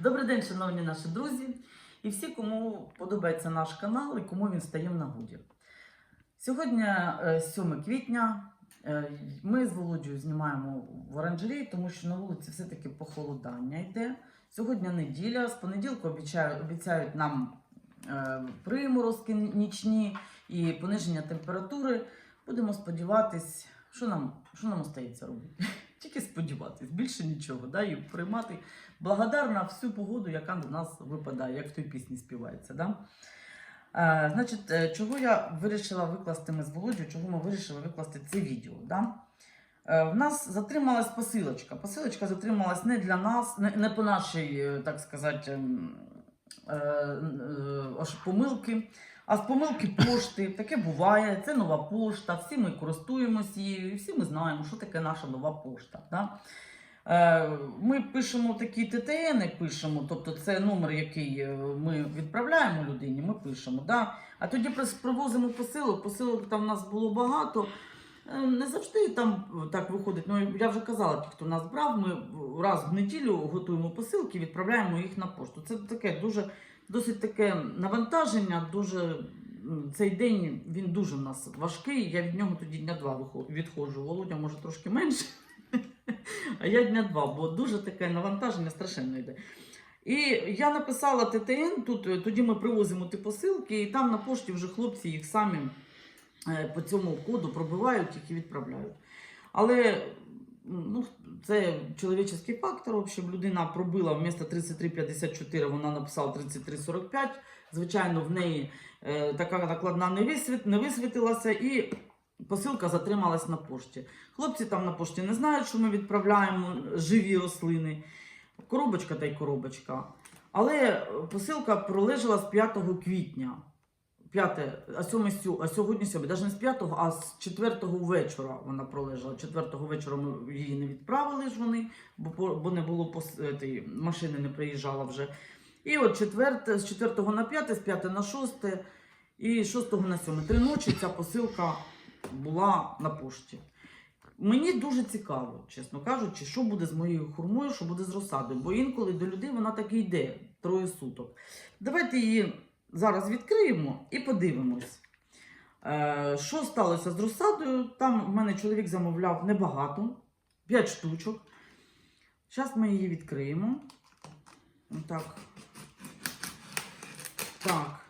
Добрий день, шановні наші друзі, і всі, кому подобається наш канал і кому він стає в нагоді. Сьогодні е, 7 квітня. е, Ми з Володією знімаємо в оранжерії, тому що на вулиці все-таки похолодання йде. Сьогодні неділя, з понеділка обіцяють, обіцяють нам е, приморозки нічні і пониження температури. Будемо сподіватись, що нам, що нам остається робити. Тільки сподіватись, більше нічого, да, і приймати благодарна всю погоду, яка до нас випадає, як в той пісні співається. Да? Е, значить, е, чого я вирішила викласти ми з Володю, чого ми вирішили викласти це відео? Да? Е, в нас затрималась посилочка. Посилочка затрималась не для нас, не, не по нашій, е, так сказати, ем, е, е, помилки. А з помилки пошти таке буває, це нова пошта, всі ми користуємося її, всі ми знаємо, що таке наша нова пошта. Да? Е, Ми пишемо такі ТТН, пишемо, тобто це номер, який е, ми відправляємо людині, ми пишемо. Да? А тоді привозимо посилок, посилок там в нас було багато. Е, Не завжди там так виходить. Ну, я вже казала, ті, хто нас брав, ми раз в неділю готуємо посилки, відправляємо їх на пошту. Це таке дуже досить таке навантаження. Дуже цей день він дуже в нас важкий. Я від нього тоді дня два відходжу. Володя може трошки менше. А я дня два, бо дуже таке навантаження страшенно йде. І я написала ТТН, тут е, тоді ми привозимо ті посилки, і там на пошті вже хлопці їх самі е, по цьому коду пробивають їх і відправляють. Але ну, це чоловічий фактор, щоб людина пробила вмісто 3354, вона написала 3345. Звичайно, в неї е, така накладна не, висвіт, не висвітилася, і посилка затрималась на пошті. Хлопці там на пошті не знають, що ми відправляємо живі рослини. Коробочка та й коробочка. Але посилка пролежала з 5 квітня. 5, а, 7, а сьогодні 7, навіть не з 5, а з 4 вечора вона пролежала. 4 вечора ми її не відправили ж вони, бо, бо не було пос, е, машини не приїжджала вже. І от 4, з 4 на 5, з 5 на 6 і з 6 на 7. Три ночі ця посилка була на пошті. Мені дуже цікаво, чесно кажучи, що буде з моєю хурмою, що буде з розсадою, бо інколи до людей вона так і йде троє суток. Давайте її зараз відкриємо і подивимось. Е, що сталося з розсадою? Там в мене чоловік замовляв небагато, 5 штучок. Зараз ми її відкриємо. Так. Так.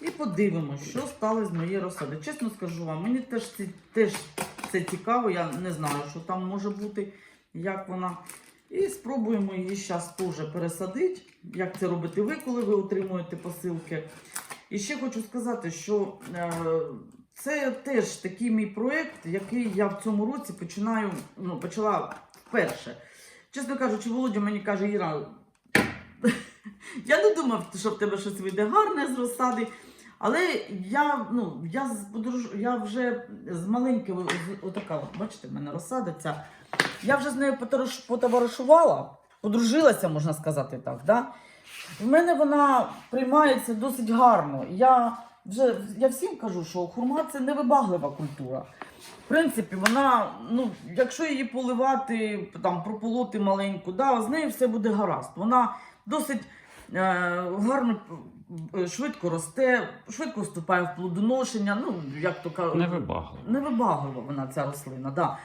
І подивимось, що сталося з моєю розсадою. Чесно скажу вам, мені теж, теж це цікаво, я не знаю, що там може бути, як вона. І спробуємо її зараз теж пересадити, як це робите ви, коли ви отримуєте посилки. І ще хочу сказати, що е, це теж такий мій проєкт, який я в цьому році починаю, ну, почала вперше. Чесно кажучи, Володя мені каже, Іра, я не думав, що в тебе щось вийде гарне з розсади. Але я, ну, я, я вже з маленького, отака, бачите, в мене розсадиться. Я вже з нею потовариш... потоваришувала, подружилася, можна сказати так. Да? В мене вона приймається досить гарно. Я вже я всім кажу, що хурма це невибаглива культура. В принципі, вона, ну, якщо її поливати, там, прополоти маленьку, да, з нею все буде гаразд. Вона досить е, гарно е, швидко росте, швидко вступає в плодоношення. Ну, як то кажуть, Невибагливо. невибаглива вона ця рослина, да.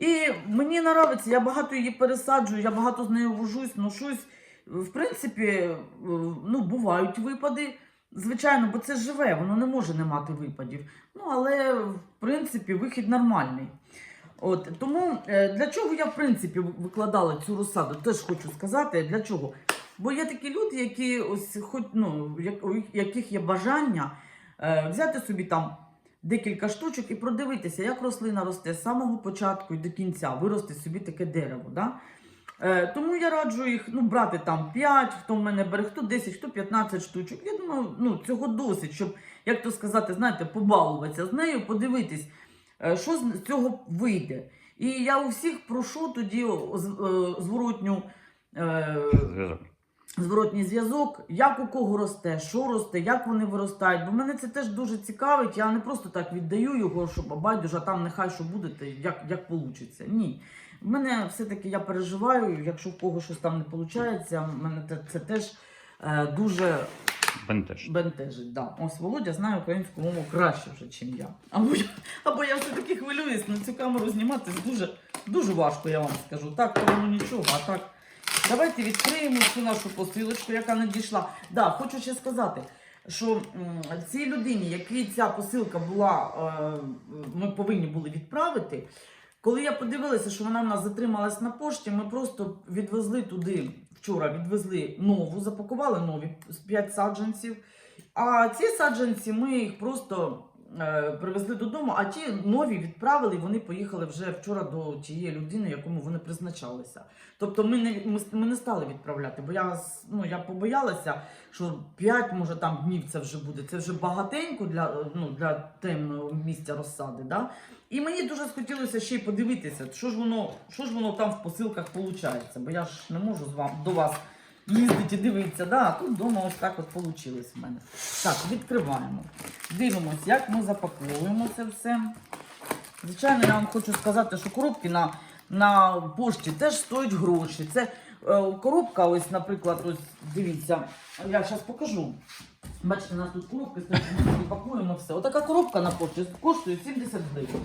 І мені подобається, я багато її пересаджую, я багато з нею вожусь, щось, в принципі, е, ну, бувають випади. Звичайно, бо це живе, воно не може не мати випадів. Ну, але в принципі вихід нормальний. От, тому е, для чого я в принципі викладала цю розсаду, теж хочу сказати, для чого. Бо є такі люди, які ось хоч, ну, у яких є бажання е, взяти собі там декілька штучок і продивитися, як рослина росте з самого початку і до кінця, вирости собі таке дерево. Да? Е, тому я раджу їх ну, брати там 5, хто в мене бере, хто 10, хто 15 штучок. Я думаю, ну, цього досить, щоб, як то сказати, знаєте, побалуватися з нею, подивитись, е, що з цього вийде. І я у всіх прошу тоді е, зворотню. е. Зворотній зв'язок, як у кого росте, що росте, як вони виростають. Бо мене це теж дуже цікавить. Я не просто так віддаю його, щоб байдуже, а там нехай що буде, як, як вийде. Ні. В мене все-таки я переживаю, якщо в кого щось там не виходить, мене це, це теж е, дуже Бентеж. бентежить. Да. Ось Володя знає українську мову краще вже, ніж я. Або я, або я все-таки хвилююсь, на цю камеру знімати дуже, дуже важко, я вам скажу. Так, то воно нічого, а так. Давайте відкриємо цю нашу посилочку, яка надійшла. Да, хочу ще сказати, що цій людині, якій ця посилка була, е, ми повинні були відправити. Коли я подивилася, що вона в нас затрималась на пошті, ми просто відвезли туди вчора, відвезли нову, запакували нові 5 саджанців. А ці саджанці ми їх просто привезли додому, а ті нові відправили, і вони поїхали вже вчора до тієї людини, якому вони призначалися. Тобто ми не, ми, ми не стали відправляти, бо я, ну, я побоялася, що 5, може там днів це вже буде. Це вже багатенько для, е, ну, для темного місця розсади. Да? І мені дуже схотілося ще й подивитися, що ж воно, що ж воно там в посилках виходить. Бо я ж не можу з вам, до вас їздити і дивитися. Да? Тут вдома ось так от вийшло в мене. Так, відкриваємо. Дивимось, як ми запаковуємо це все. Звичайно, я вам хочу сказати, що коробки на, на пошті теж стоять гроші. Це е, коробка, ось, наприклад, ось дивіться, я зараз покажу. Бачите, у нас тут коробки стоять, ми пакуємо все. Отака коробка на пошті коштує 70 гривень.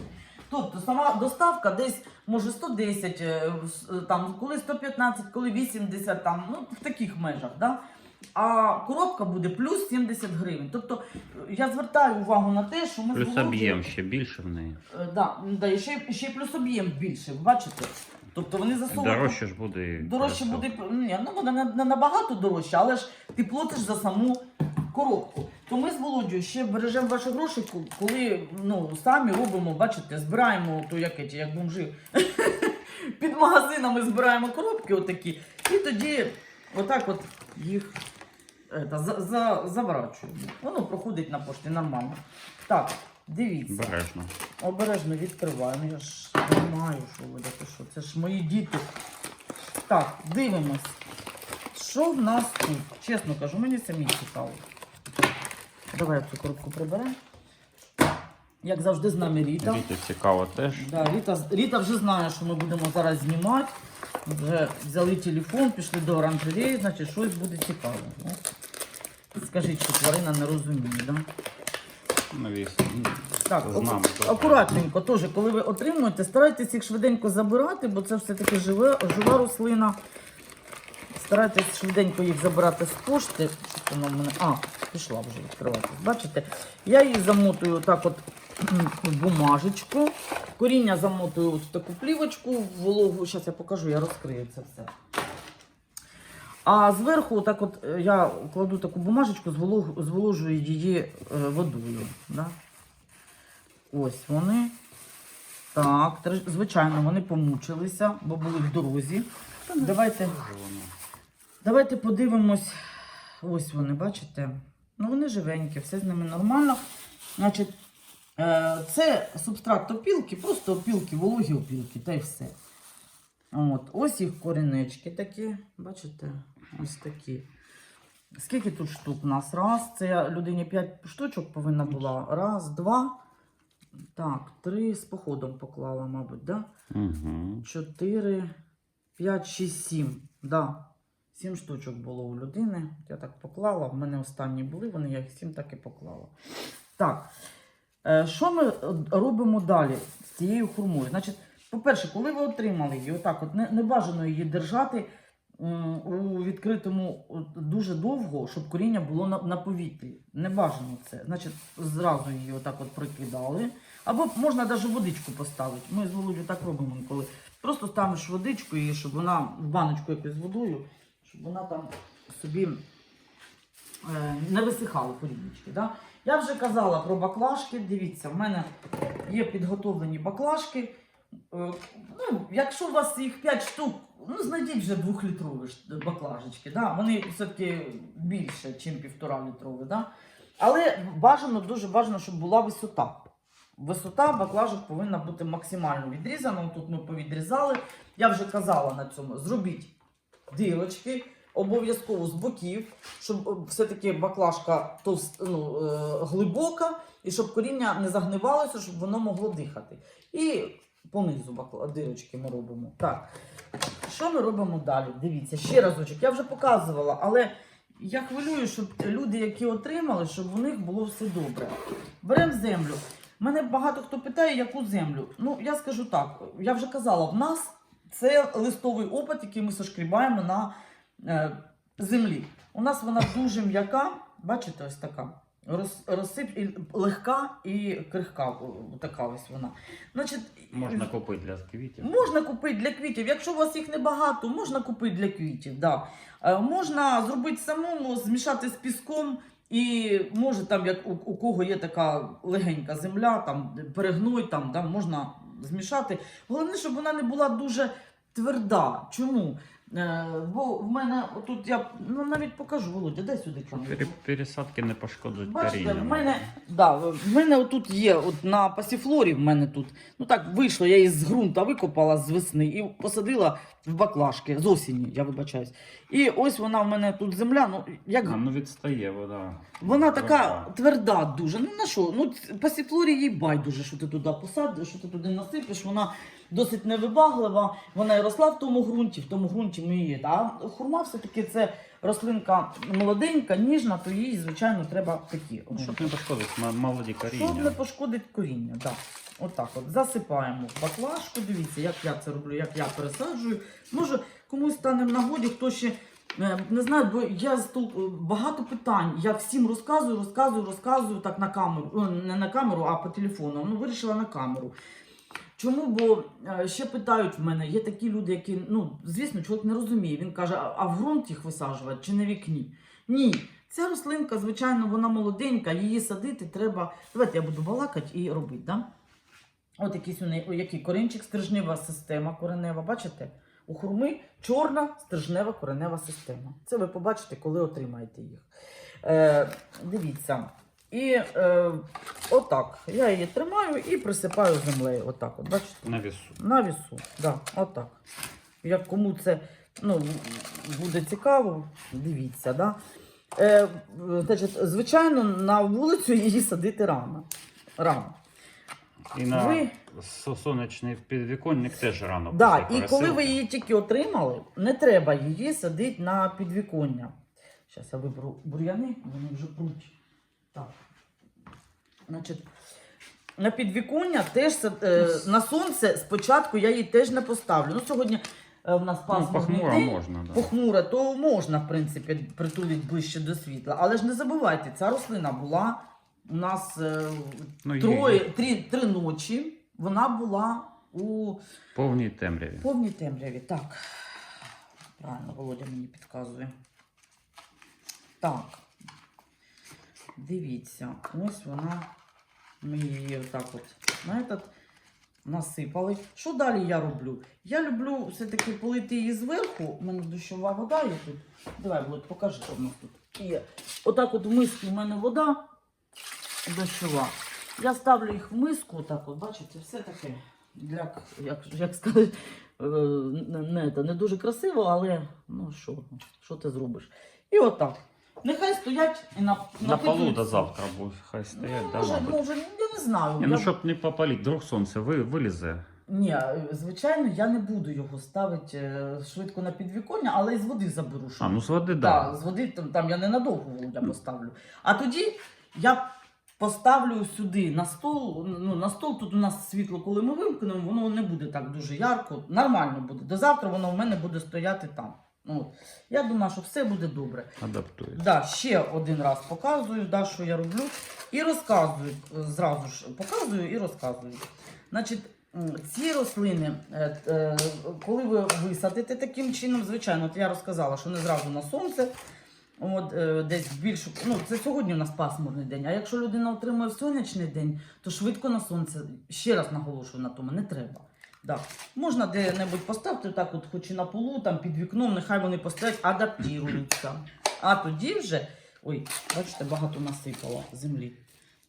Тобто сама доставка десь може 110, е, е, там, коли 115, коли 80, там, ну, в таких межах. Да? А коробка буде плюс 70 гривень. Тобто е, я звертаю увагу на те, що ми Плюс Володією- об'єм ще більше в неї. Е, Да, да, і ще, ще й плюс об'єм більше, ви бачите? Тобто вони засовують. Дорожче ж буде. Дорожче буде, ні, ну буде не, не набагато дорожче, але ж ти платиш за саму коробку. То ми з Володією ще бережемо ваші гроші, коли ну, самі робимо, бачите, збираємо то як, як бомжи. Під магазинами збираємо коробки отакі. І тоді отак от їх ета, за, за, заворачуємо. Воно проходить на пошті нормально. Так, дивіться. Бережно. Обережно відкриваю. Ну я ж не маю, що ви ти що. Це ж мої діти. Так, дивимось. Що в нас тут? Чесно кажу, мені самі цікаво. Давай цю коробку приберемо. Як завжди, з нами Ріта. Діти цікаво теж. Да, Ріта, Ріта вже знає, що ми будемо зараз знімати. Вже взяли телефон, пішли до оранжереї, значить щось буде цікаве. Ну, скажіть, що тварина не розуміє, да? Навісно. Так, акуратненько теж, коли ви отримуєте, старайтесь їх швиденько забирати, бо це все-таки жива рослина. Старайтесь швиденько їх забирати з пошти. Вона в мене. А, пішла вже відкриватись. Бачите? Я її замотую так от в бумажечку. Коріння замотую в таку плівочку, в вологу. Зараз я покажу, я розкрию це все. А зверху, так от е, я кладу таку бумажечку, зволожую її е, водою. Да? Ось вони. Так, звичайно, вони помучилися, бо були в дорозі. Давайте, давайте подивимось. Ось вони, бачите? Ну, вони живенькі, все з ними нормально. Значить, е, це субстрат опілки, просто опілки, вологі опілки, та й все. От, ось їх корінечки такі, бачите? Ось такі. Скільки тут штук у нас? Раз. Це я людині 5 штучок повинна була. Раз, два. Так, три з походом поклала, мабуть, да? Угу. 4, 5, 6, 7. Да. 7 штучок було у людини. Я так поклала. В мене останні були, вони я їх 7 так і поклала. Так. Е, Що ми е, робимо далі з цією хурмою? Значить, по-перше, коли ви отримали її, отак, от не, не бажано її держати у відкритому дуже довго, щоб коріння було на, на повітрі. Не бажано це. Значить, зразу її отак от прикидали. Або можна навіть водичку поставити. Ми з Володю так робимо інколи. Просто ставиш водичку і щоб вона в баночку якусь з водою, вона там собі е, не висихала корінечки. Да? Я вже казала про баклажки. Дивіться, в мене є підготовлені баклажки. Е, Ну, якщо у вас їх 5 штук, ну знайдіть вже 2-літрові ж баклажечки. Да? Вони все-таки більше, ніж півтора літрові. Да? Але бажано, дуже бажано, щоб була висота. Висота баклажок повинна бути максимально відрізана. Тут ми повідрізали. Я вже казала на цьому. Зробіть дирочки, обов'язково з боків, щоб е, все-таки баклажка товст, ну, е, глибока, і щоб коріння не загнивалося, щоб воно могло дихати. І понизу бакла- дирочки ми робимо. Так. Що ми робимо далі? Дивіться, ще разочок. Я вже показувала, але я хвилюю, щоб люди, які отримали, щоб у них було все добре. Беремо землю. Мене багато хто питає, яку землю. Ну, я скажу так: я вже казала, в нас це листовий опит, який ми сошкрібаємо на е, землі. У нас вона дуже м'яка, бачите, ось така. Роз, розсип, і легка і крихка, така ось вона. Значить, Можна купити для квітів. Можна купити для квітів. Якщо у вас їх небагато, можна купити для квітів. Да. Е, можна зробити самому, змішати з піском. І може там, як у, у кого є така легенька земля, там перегной, там да, можна змішати. Головне, щоб вона не була дуже тверда. Чому? Е, бо в мене тут я ну, навіть покажу, Володя, дай сюди камеру. пересадки не пошкодить Бачите, коріння. в мене, да, в мене отут є, от на пасіфлорі в мене тут. Ну так вийшло, я її з ґрунта викопала з весни і посадила в баклажки з осені, я вибачаюсь. І ось вона в мене тут земля. Ну як А, ну відстає вода. вона така Тверда. тверда дуже. Ну на що? Ну ц- пасіфлорі їй байдуже, що ти туди посадиш, що ти туди насипеш. Вона досить невибаглива. Вона і росла в тому ґрунті, в тому ґрунті ми її. А хурма все-таки це рослинка молоденька, ніжна, то їй, звичайно, треба такі. Ну, щоб не пошкодити молоді Щоб не коріння. пошкодить коріння, так. Отак от. Засипаємо в баклажку. Дивіться, як я це роблю, як я пересаджую. Може, комусь стане в нагоді, хто ще е, не знаю, бо я багато питань. Я всім розказую, розказую, розказую так на камеру. Не на камеру, а по телефону. Ну, вирішила на камеру. Чому? Бо е, ще питають в мене, є такі люди, які, ну, звісно, чоловік не розуміє. Він каже, а в ґрунт їх висаджувати чи на вікні? Ні. Ця рослинка, звичайно, вона молоденька, її садити треба. Давайте я буду балакати і робити. Да? От якийсь у неї, який корінчик, стрижнева система коренева. Бачите? У хурми чорна стрижнева коренева система. Це ви побачите, коли отримаєте їх. Е, дивіться. І е, отак. Я її тримаю і присипаю землею. Отак, от, бачите? На весу. На вісу, да, отак. Як кому це ну, буде цікаво, дивіться. Да? Е, значить, звичайно, на вулицю її садити рано. Рано. І на Ви- сонячний підвіконник теж рано. Да, і коли ви її тільки отримали, не треба її садити на підвіконня. Зараз я виберу бур'яни, вони вже пруть. Так. Значить, на підвіконня теж е, на сонце спочатку я її теж не поставлю. Ну, сьогодні е, в нас Ну, пасмурний похмуро день. можна, да. Похмуре, то можна, в принципі, притулити ближче до світла. Але ж не забувайте, ця рослина була у нас е, Ну, є- є. три, три ночі. Вона була у Повній темряві. повній темряві. Так. Правильно, Володя мені підказує. Так. Дивіться, ось вона. Ми її отак от этот насипали. Що далі я роблю? Я люблю все-таки полити її зверху. У мене дощова вода є тут. Давай, Володь, покажи, що в нас тут є. Отак от в мисці в мене вода дощова. Я ставлю їх в миску, отак от, бачите, все таке. Для, як, як сказати, е, не, не, не дуже красиво, але ну що, що ти зробиш? І отак. Нехай стоять і на, На полу до завтра будь хай стоять, Ну, да, може, мабуть. може, я не знаю. Ні, ну щоб не попалити, вдруг сонце ви, вилізе. Ні, е, звичайно, я не буду його ставити е, швидко на підвіконня, але із води заберу. щоб- А, ну з води, Так, да. з води там, там я ненадовго Володя поставлю. А тоді я поставлю сюди на стол. Ну, на стол тут у нас світло, коли ми вимкнемо, воно не буде так дуже ярко. Нормально буде. До завтра воно в мене буде стояти там. Ну, от. я думаю, що все буде добре. Адаптується. Да, ще один раз показую, да, що я роблю. І розказую е, зразу ж показую і розказую. Значить, ці рослини, е, е, коли ви висадите таким чином, звичайно, от я розказала, що не зразу на сонце. От, десь більше, ну це сьогодні у нас пасмурний день. А якщо людина отримує сонячний день, то швидко на сонце. Ще раз наголошую на тому, не треба. Да. Можна де-небудь поставити так, от, хоч і на полу, там під вікном, нехай вони постоять, адаптуються. А тоді вже. Ой, бачите, багато насипала землі.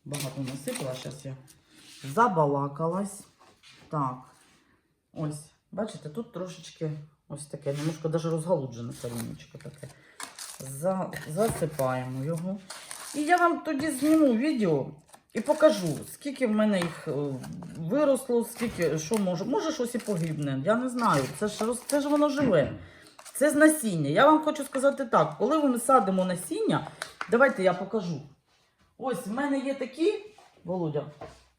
Багато насипала. Зараз я забалакалась. Так. Ось. Бачите, тут трошечки ось таке, немножко навіть розгалуджене корінечко таке. За, засипаємо його. І я вам тоді зніму відео і покажу, скільки в мене їх е, виросло, скільки, що може. Може щось і погибне. Я не знаю. Це ж, це ж воно живе. Це з насіння. Я вам хочу сказати так: коли ми садимо насіння, давайте я покажу. Ось в мене є такі, Володя,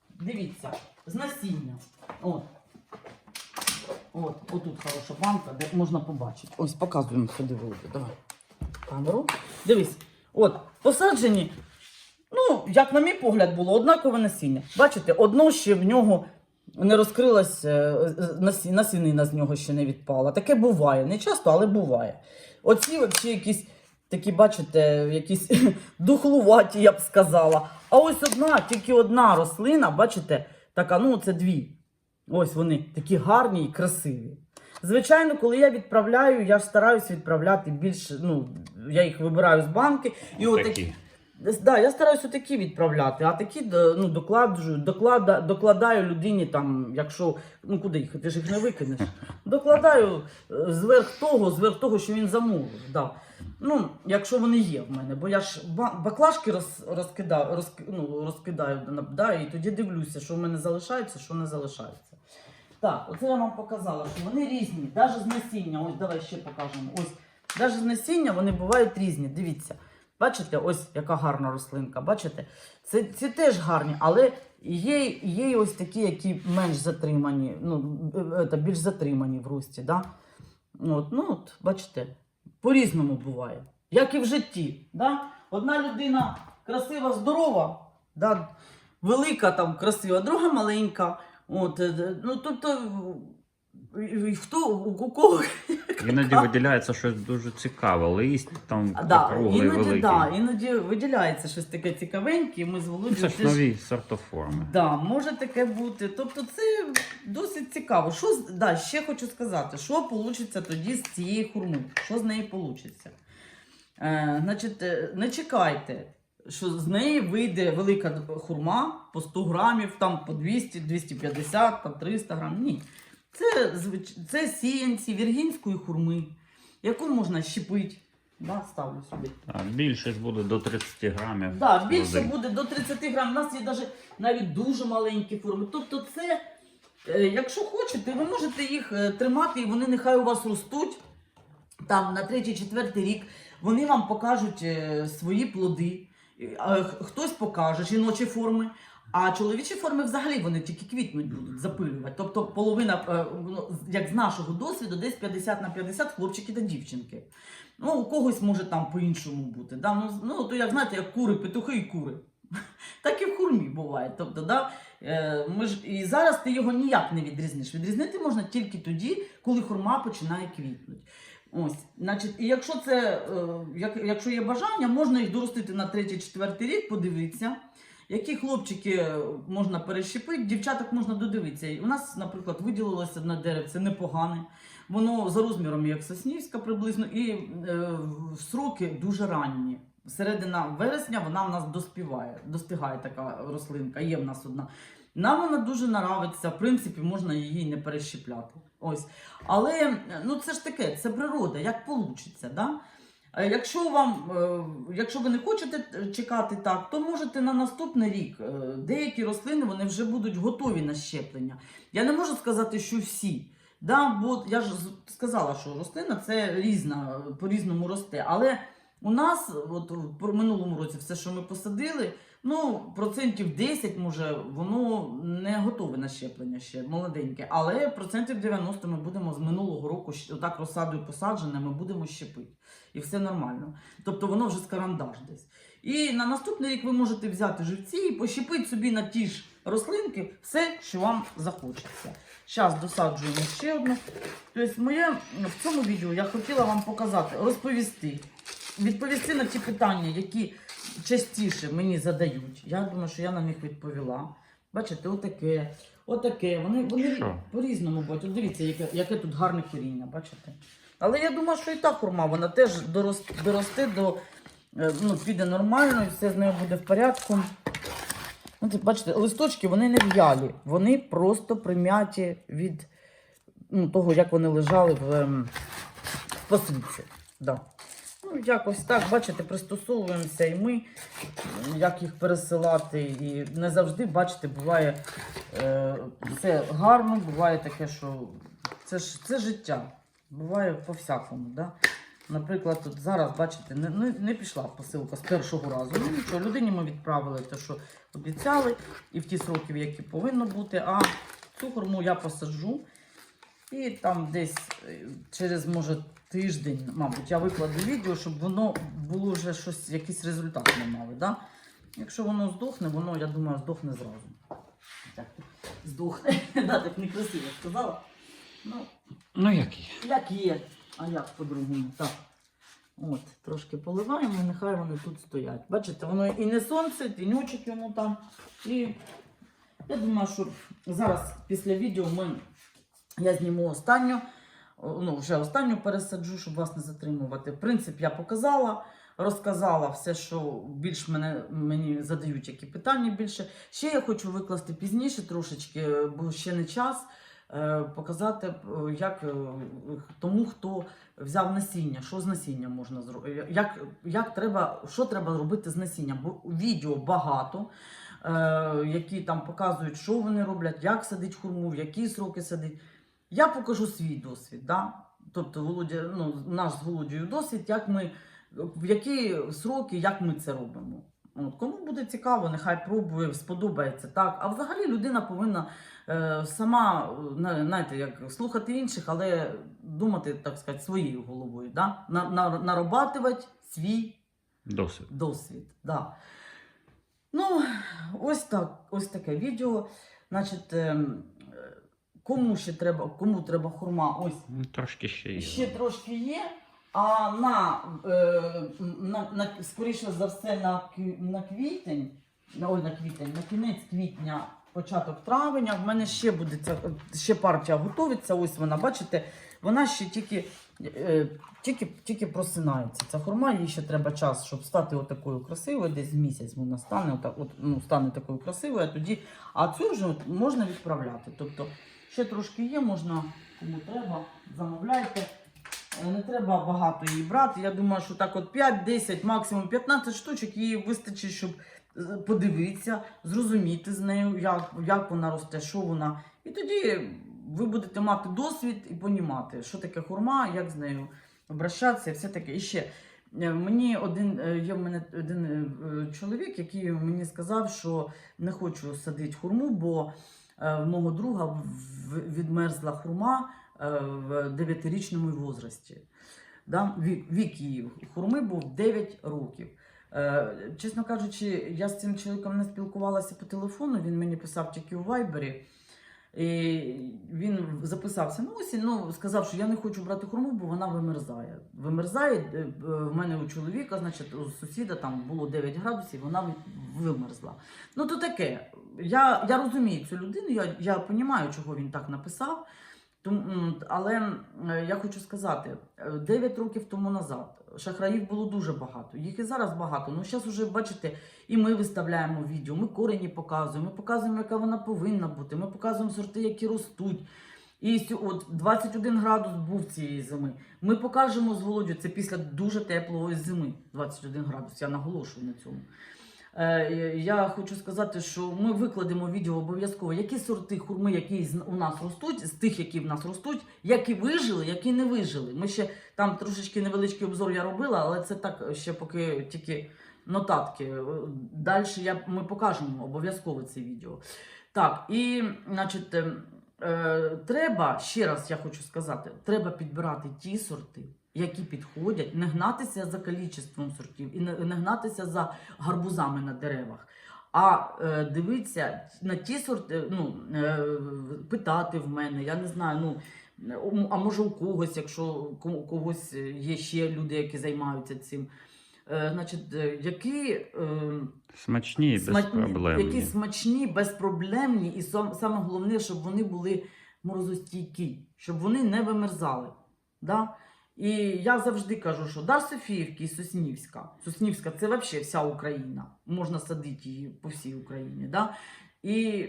дивіться, з насіння. От. От, отут хороша банка, де можна побачити. Ось показуємо сюди Володя. Давай. Камеру. Дивись. От, посаджені. Ну, як на мій погляд, було однакове насіння. Бачите, одно ще в нього не розкрилась, е, насінина з нього ще не відпала. Таке буває. Не часто, але буває. Оці взагалі якісь такі, бачите, якісь духлуваті, я б сказала. А ось одна, тільки одна рослина, бачите, така, ну це дві. Ось вони такі гарні і красиві. Звичайно, коли я відправляю, я ж стараюся відправляти більше. Ну, я їх вибираю з банки. І от Такі. Десь- Да, я стараюся такі відправляти, а такі д- ну, докладжую, доклада, докладаю людині, там, якщо ну куди їх, ти ж їх не викинеш. Докладаю е, зверх того, зверх того, що він замовив. Да. Ну, якщо вони є в мене, бо я ж баклажки роз, розкидаю, роз, ну, розкидаю да, і тоді дивлюся, що в мене залишається, що не залишається. Так, оце я вам показала, що вони різні, навіть з насіння. Ось давай ще покажемо. Ось, навіть з насіння вони бувають різні. Дивіться. Бачите, ось яка гарна рослинка. Бачите? Це, ці теж гарні, але є, є ось такі, які менш затримані, ну, е, е, більш затримані в рості. Да? От, ну, от, бачите, по-різному буває. Як і в житті. Да? Одна людина красива, здорова, да? велика там красива, друга маленька. От, е, е, ну, тобто, хто, у кого Іноді виділяється щось дуже цікаве. Лист там Да, круглий, іноді, великий. да, іноді виділяється щось таке цікавеньке, і ми з Володією Це ж нові сортоформи. Да, може таке бути. Тобто це досить цікаво. Що, да, ще хочу сказати, що вийде тоді з цієї хурми? Що з неї вийде? Е, значить, е, не чекайте, що з неї вийде велика хурма по 100 грамів, там по 200, 250, там 300 грамів. Ні. Це, звич- це сіянці віргінської хурми, яку можна щепити. Да, ставлю сюди. А більше ж буде до 30 грамів. Да, більше води. буде до 30 грам. У нас є навіть, навіть дуже маленькі форми. Тобто, це, е, якщо хочете, ви можете їх е, тримати, і вони нехай у вас ростуть. Там на третій-четвертий рік вони вам покажуть е, свої плоди. Хтось покаже жіночі форми, а чоловічі форми взагалі вони тільки квітнуть будуть запилювати. Тобто половина, е, як з нашого досвіду, десь 50 на 50 хлопчики та дівчинки. Ну, у когось може там по-іншому бути. Да? Ну, ну, то як знаєте, як кури, петухи і кури. Так і в хурмі буває. Тобто, да, е, ми ж, і зараз ти його ніяк не відрізниш. Відрізнити можна тільки тоді, коли хурма починає квітнути. Ось, значить, і якщо це, е, як, якщо є бажання, можна їх доростити на третій-четвертий рік, подивитися. Які хлопчики е, можна перещепити, дівчаток можна додивитися. У нас, наприклад, виділилося одне деревце непогане. Воно за розміром як Соснівська приблизно, і е, сроки дуже ранні. Середина вересня вона в нас доспіває, достигає така рослинка, є в нас одна. Нам вона дуже нравиться, в принципі, можна її не перещепляти. Ось. Але ну, це ж таке, це природа, як вийде. Да? Якщо вам, е, якщо ви не хочете чекати так, то можете на наступний рік. е, Деякі рослини вони вже будуть готові на щеплення. Я не можу сказати, що всі. Да, бо я ж сказала, що рослина це різна, по-різному росте. Але у нас, от в минулому році, все, що ми посадили, ну, процентів 10, може, воно не готове на щеплення ще, молоденьке. Але процентів 90 ми будемо з минулого року отак розсадою посаджене, ми будемо щепити. І все нормально. Тобто воно вже з карандаш десь. І на наступний рік ви можете взяти живці і пощепити собі на ті ж рослинки все, що вам захочеться. Зараз досаджуємо ще одну. Тобто, моє в цьому відео я хотіла вам показати, розповісти, відповісти на ті питання, які частіше мені задають. Я думаю, що я на них відповіла. Бачите, отаке, отаке. Вони, вони Що? по-різному бачать. От Дивіться, яке, яке тут гарне коріння, бачите? Але я думаю, що і та хурма, вона теж доросте, доросте до, е, ну, піде нормально, і все з нею буде в порядку. Ну, бачите, листочки вони не в'ялі, вони просто прим'яті від ну, того, як вони лежали в, ем, в посилці. Да. Ну, Ну, якось так, бачите, пристосовуємося і ми, як їх пересилати. І не завжди, бачите, буває е, все гарно, буває таке, що це ж це життя. Буває по-всякому. Да? Наприклад, тут зараз, бачите, не, не, не пішла посилка з першого разу. Ну нічого, людині ми відправили те, що обіцяли, і в ті сроки, які повинно бути. А цю хурму я посаджу. І там десь е, через, може, тиждень, мабуть, я викладу відео, щоб воно було вже щось, якийсь результат ми мали. Да? Якщо воно здохне, воно, я думаю, здохне зразу. Так, здохне. Да, так некрасиво сказала. Ну, Ну як є. як є, а як по-другому. Так. От, трошки поливаємо, і нехай вони тут стоять. Бачите, воно і не сонце, тінючок йому там. І я думаю, що зараз після відео ми, я зніму останню, ну, вже останню пересаджу, щоб вас не затримувати. Принцип я показала, розказала все, що більш мене, мені задають, які питання більше. Ще я хочу викласти пізніше трошечки, бо ще не час е, показати, е, як е, тому, хто взяв насіння, що з насіння можна зробити, як, як треба, що треба робити з насінням. Бо відео багато, е, які там показують, що вони роблять, як садить хурму, в які сроки садить. Я покажу свій досвід. Да? Тобто, Володя, ну, наш з Володією досвід, як ми, в які сроки, як ми це робимо. От, кому буде цікаво, нехай пробує, сподобається так. А взагалі людина повинна е, сама е, знаєте, як слухати інших, але думати, так сказати, своєю головою. Да? На, на, нарабатувати свій Досвід. досвід. Да. Ну, ось так, ось таке відео. Значить, ем, е, кому ще треба, кому треба хурма, ось Ну, Трошки ще є. ще трошки є. А на, е, на, на скоріше за все на, на квітень, на, ой, на квітень, на кінець квітня, початок травня. В мене ще буде ця ще партія готується. Ось вона, бачите, вона ще тільки, е, тільки, тільки просинається. Ця хурма, їй ще треба час, щоб стати отакою красивою. Десь місяць вона стане, отак, от, ну, стане такою красивою, а тоді. А цю вже можна відправляти. Тобто ще трошки є, можна кому треба, замовляйте. Е, Не треба багато її брати. Я думаю, що так от 5, 10, максимум 15 штучок їй вистачить, щоб е, подивитися, зрозуміти з нею, як, як вона росте, що вона. І тоді ви будете мати досвід і понімати, що таке хурма, як з нею обращатися, все таке. І ще е, мені один є в мене один чоловік, який мені сказав, що не хочу садити хурму, бо в мого друга відмерзла хурма е, в 9-річному возрасті. Вік, вік її хурми був 9 років. Е, чесно кажучи, я з цим чоловіком не спілкувалася по телефону, він мені писав тільки у Вайбері. Він записався на осінь, ну сказав, що я не хочу брати хурму, бо вона вимерзає. Вимерзає е, е, в мене у чоловіка, значить, у сусіда там було 9 градусів, вона вимерзла. Ну то таке. Я, я розумію цю людину, я, я розумію, чого він так написав. Але е, я хочу сказати, 9 років тому назад шахраїв було дуже багато. Їх і зараз багато. Ну зараз вже бачите, і ми виставляємо відео, ми корені показуємо, ми показуємо, яка вона повинна бути. Ми показуємо сорти, які ростуть. І от 21 градус був цієї зими. Ми покажемо з Володю, це після дуже теплої зими. 21 градус. Я наголошую на цьому. Е, я хочу сказати, що ми викладемо відео обов'язково, які сорти хурми, які у нас ростуть, з тих, які в нас ростуть, які вижили, які не вижили. Ми ще там трошечки невеличкий обзор я робила, але це так ще поки тільки нотатки. Далі я, ми покажемо обов'язково це відео. Так, і значить, е, е, треба, ще раз я хочу сказати, треба підбирати ті сорти, які підходять, не гнатися за кількістю сортів і не, гнатися за гарбузами на деревах. А е, дивитися на ті сорти, ну, е, питати в мене, я не знаю, ну, а може у когось, якщо у когось є ще люди, які займаються цим. Е, значить, е, які, е, Смачні і безпроблемні. які смачні, безпроблемні, і сам- саме головне, щоб вони були морозостійкі, щоб вони не вимерзали. Да? І я завжди кажу, що Дар Софіївки і Соснівська. Соснівська це взагалі вся Україна. Можна садити її по всій Україні. Да? І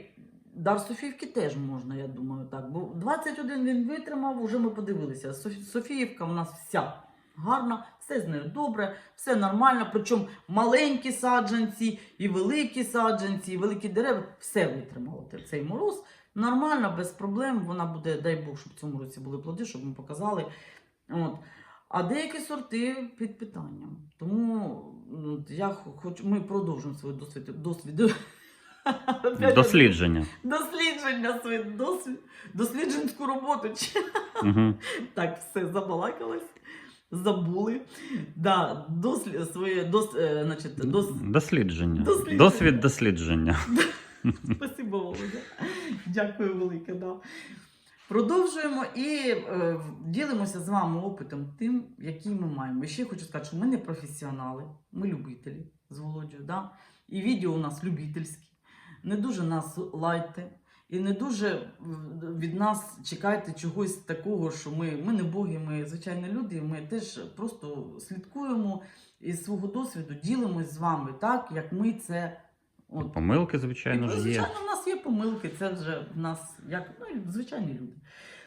Дар Софіївки теж можна, я думаю, так. Бо 21 він витримав, вже ми подивилися. Софіївка у нас вся гарна, все з нею добре, все нормально. Причому маленькі саджанці, і великі саджанці, і великі дерева, все витримало цей мороз. Нормально, без проблем. Вона буде, дай Бог, щоб в цьому році були плоди, щоб ми показали. От. А деякі сорти під питанням. Тому ну, я хочу, ми продовжимо свій досвід. досвід Дослідження. Дослідження своє досвід, дослідженську роботу. Угу. Так, все, забалакалась, забули. Да, дослі, своє, дос, е, значить, дос, Дослідження. Дослідження. Досвід дослідження. Спасибо, Володя. Дякую велике. Да. Продовжуємо і е, ділимося з вами опитом тим, який ми маємо. І ще хочу сказати, що ми не професіонали, ми любителі з Володю. Да? І відео у нас любительські. Не дуже нас лайте. І не дуже від нас чекайте чогось такого, що ми, ми не боги, ми звичайні люди, ми теж просто слідкуємо із свого досвіду, ділимось з вами так, як ми це от, Помилки, звичайно і, ж, є. звичайно, в нас є помилки, це вже в нас як ну, звичайні люди.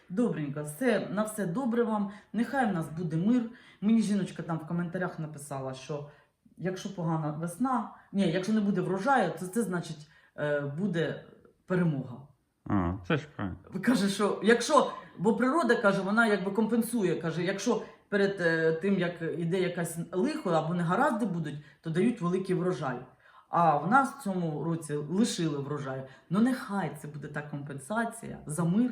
Добренько, все, на все добре вам. Нехай в нас буде мир. Мені жіночка там в коментарях написала, що якщо погана весна, ні, якщо не буде врожаю, то це значить е, буде перемога. А, це ж правильно. Каже, що якщо, бо природа каже, вона якби компенсує. Каже, якщо перед е, тим, як іде якась лихо або негаразди будуть, то дають великий врожай. А в нас в цьому році лишили врожай. Ну нехай це буде та компенсація за мир.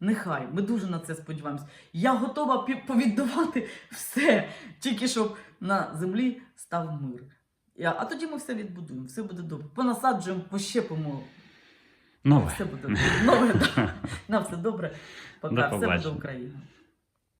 Нехай, ми дуже на це сподіваємось. Я готова повіддавати все, тільки щоб на землі став мир. Я- А тоді ми все відбудуємо, все буде добре. Понасаджуємо, пощепимо Нове. все буде добре. Нове, да. На все добре. До Все буде. Україна.